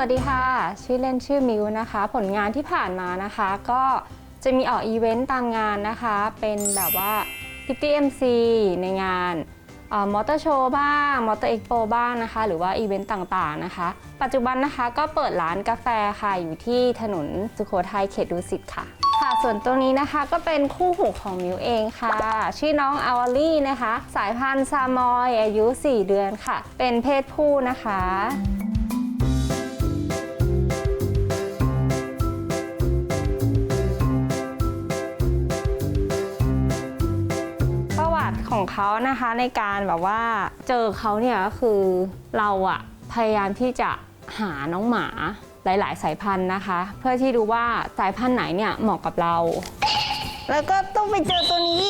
สวัสดีค่ะ ชื่อเล่นชื่อมิวนะคะ ผลงานที่ผ่านมานะคะ ก็จะมีออกอีเวนต์ตามงานนะคะ เป็นแบบว่า50 MC ในงานมอเตอร์โชว์บ้าง มอเตอร์เอ็กโปบ้างนะคะ หรือว่าอีเวนต์ต่างๆนะคะ ปัจจุบันนะคะก็เปิดร้านกาแฟค่ะ อยู่ที่ถนนสุโขทัยเขตดุสิตค่ะ ค่ะ ส่วนตัวนี้นะคะก็เป็นคู่หูของมิวเองค่ะ ชื่อน้องอาวาลี่นะคะ สายพันธุ์ซามอย อายุ 4 เดือนค่ะ เป็นเพศผู้นะคะ ของเขานะคะในการแบบว่าเจอเขาเนี่ยก็คือเราอะพยายามที่จะหาน้องหมาหลาย ๆ สายพันธุ์นะคะ เพื่อที่ดูว่าสายพันธุ์ไหนเนี่ยเหมาะกับเรา แล้วก็ต้องไปเจอตัวนี้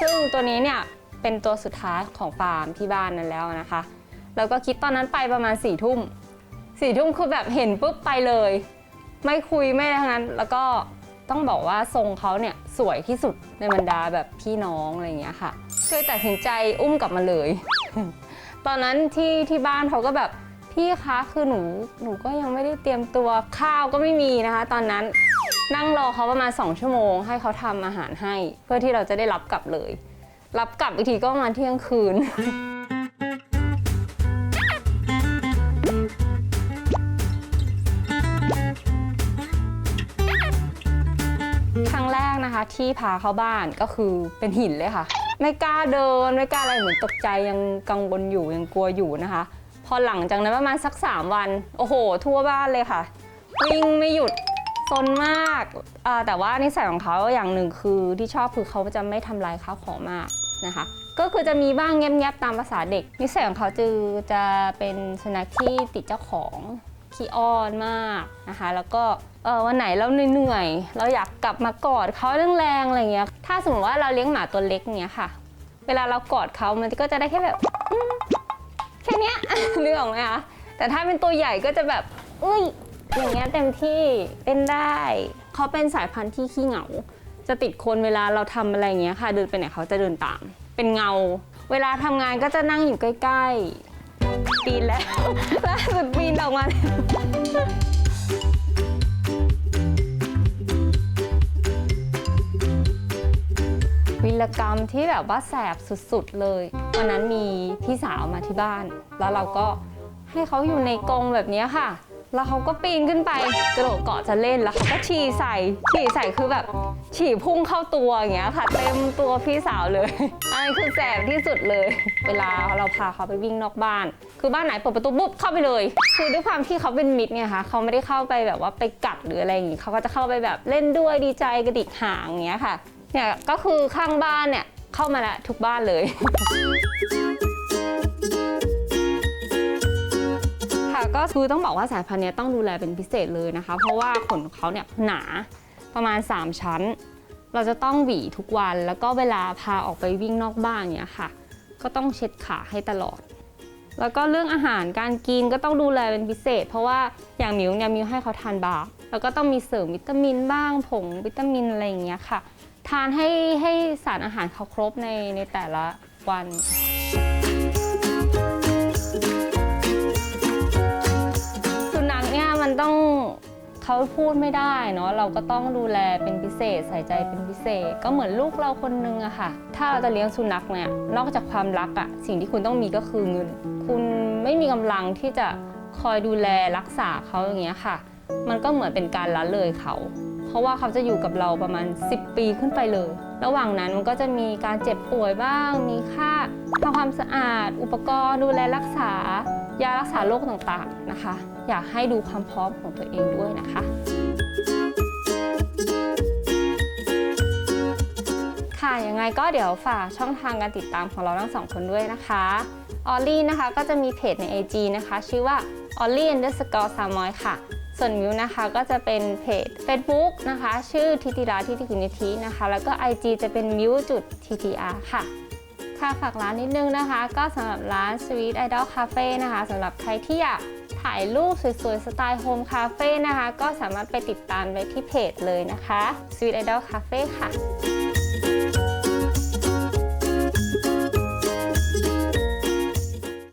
ซึ่งตัวนี้เนี่ยเป็นตัวสุดท้ายของฟาร์มที่บ้านนั้นแล้วนะคะ แล้วก็คิดตอนนั้นไปประมาณสี่ทุ่มสี่ทุ่มคือแบบเห็นปุ๊บไปเลย ไม่คุยไม่อะไรทั้งนั้น แล้วก็ ต้องบอกว่าทรงเขาเนี่ยสวยที่สุดในบรรดาแบบพี่น้องอะไรอย่างเงี้ยค่ะเคยตัดสินใจอุ้มกลับมาเลย ตอนนั้นที่ที่บ้านเขาก็แบบพี่คะคือหนูหนูก็ยังไม่ได้เตรียมตัวข้าวก็ไม่มีนะคะ ตอนนั้นนั่งรอเขาประมาณ 2 ชั่วโมง ให้เขาทำอาหารให้ เพื่อที่เราจะได้รับกลับเลย รับกลับอีกทีก็มาเที่ยงคืน ที่พาเข้าบ้านก็คือเป็นหินเลยค่ะ ไม่กล้าเดินไม่กล้าอะไรเหมือนตกใจยังกังวลอยู่ยังกลัวอยู่นะคะ พอหลังจากนั้นประมาณสัก 3 วัน โอ้โห ทั่วบ้านเลยค่ะ วิ่งไม่หยุดซนมากแต่ว่านิสัยของเขาอย่างหนึ่งคือที่ชอบคือเขาจะไม่ทำลายข้าวของมากนะคะ ก็คือจะมีบ้างแงบๆตามภาษาเด็ก นิสัยของเขาจือจะเป็นสุนัขที่ติดเจ้าของ ขี้อ้อนมากนะคะ แล้วก็เออวันไหนเราเหนื่อยๆเราอยากกลับมากอดเขาแรงๆอะไรเงี้ย ถ้าสมมติว่าเราเลี้ยงหมาตัวเล็กเนี้ยค่ะ เวลาเรากอดเขามันก็จะได้แค่แบบแค่นี้ยนึกออกไหมคะแต่ถ้าเป็นตัวใหญ่ก็จะแบบอุ้ยอย่างเงี้ยเต็มที่เป็นได้ เขาเป็นสายพันธุ์ที่ขี้เหงา จะติดคนเวลาเราทำอะไรเงี้ยค่ะ เดินไปไหนเขาจะเดินตาม เป็นเงา เวลาทำงานก็จะนั่งอยู่ใกล้ ๆ ปีนแล้ว ล่าสุดปีนออกมาแล้ววิรกรรมที่แบบว่าแสบสุดๆเลยวันนั้นมีพี่สาวมาที่บ้าน แล้วเราก็ให้เขาอยู่ในกรงแบบนี้ค่ะ แล้วเขาก็ปีนขึ้นไปกระโดดเกาะจะเล่นแล้วเขาก็ฉี่ใส่ฉี่ใส่คือแบบ ฉี่พุ่งเข้าตัวอย่างเงี้ยค่ะ เต็มตัวพี่สาวเลยอันนี้คือแสบที่สุดเลย เวลาเราพาเขาไปวิ่งนอกบ้าน คือบ้านไหนเปิดประตูปุ๊บเข้าไปเลย คือด้วยความที่เขาเป็นมิตรไงคะเขาไม่ได้เข้าไปแบบว่าไปกัดหรืออะไรอย่างงี้เขาก็จะเข้าไปแบบเล่นด้วยดีใจกระดิกหางอย่างเงี้ยค่ะเนี่ยก็คือข้างบ้านเนี่ยเข้ามาล้วทุกบ้านเลยค่ะก็คือต้องบอกว่าสายพันธุ์เนี้ยต้องดูแลเป็นพิเศษเลยนะคะ เพราะว่าขนเขาเนี่ยหนา ประมาณ 3 ชั้น เราจะต้องหวีทุกวัน แล้วก็เวลาพาออกไปวิ่งนอกบ้านเนี่ยค่ะ ก็ต้องเช็ดขาให้ตลอด แล้วก็เรื่องอาหารการกินก็ต้องดูแลเป็นพิเศษ เพราะว่าอย่างมิวเนี่ยมิวให้เขาทานบาร์แล้วก็ต้องมีเสริมวิตามินบ้างผงวิตามินอะไรอย่างเงี้ยค่ะ ทานให้ให้สารอาหารเขาครบในในแต่ละวัน เขาพูดไม่ได้เนาะเราก็ต้องดูแลเป็นพิเศษ ใส่ใจเป็นพิเศษ ก็เหมือนลูกเราคนนึงอะค่ะ ถ้าเราจะเลี้ยงสุนัขเนี่ยนอกจากความรักอะสิ่งที่คุณต้องมีก็คือเงิน คุณไม่มีกำลังที่จะคอยดูแลรักษาเขาอย่างเงี้ยค่ะ มันก็เหมือนเป็นการละเลยเขา เพราะว่าเขาจะอยู่กับเราประมาณ 10 ปีขึ้นไปเลย ระหว่างนั้นมันก็จะมีการเจ็บป่วยบ้าง มีค่าทำความสะอาด อุปกรณ์ดูแลรักษา ยารักษาโรคต่างๆนะคะ อยากให้ดูความพร้อมของตัวเองด้วยนะคะค่ะยังไงก็เดี๋ยวฝากช่องทางการติดตามของเราทั้งสองคนด้วยนะคะออลลี่นะคะก็จะมีเพจใน IG นะคะ ชื่อว่า o l l i e underscore สามอยค่ะ ส่วนมิวนะคะก็จะเป็นเพจ Facebook นะคะ ชื่อทิติราทิติกุณิธินะคะ แล้วก็ IG จะเป็นมิวจุด TTR ค่ะ ค่ะฝากร้านนิดนึงนะคะ ก็สำหรับร้าน Sweet Idol Cafe นะคะสำหรับใครที่อยาก ถ่ายรูปสวยๆ สไตล์โฮมคาเฟ่นะคะ ก็สามารถไปติดตามไว้ที่เพจเลยนะคะ Sweet Idol Cafe ค่ะ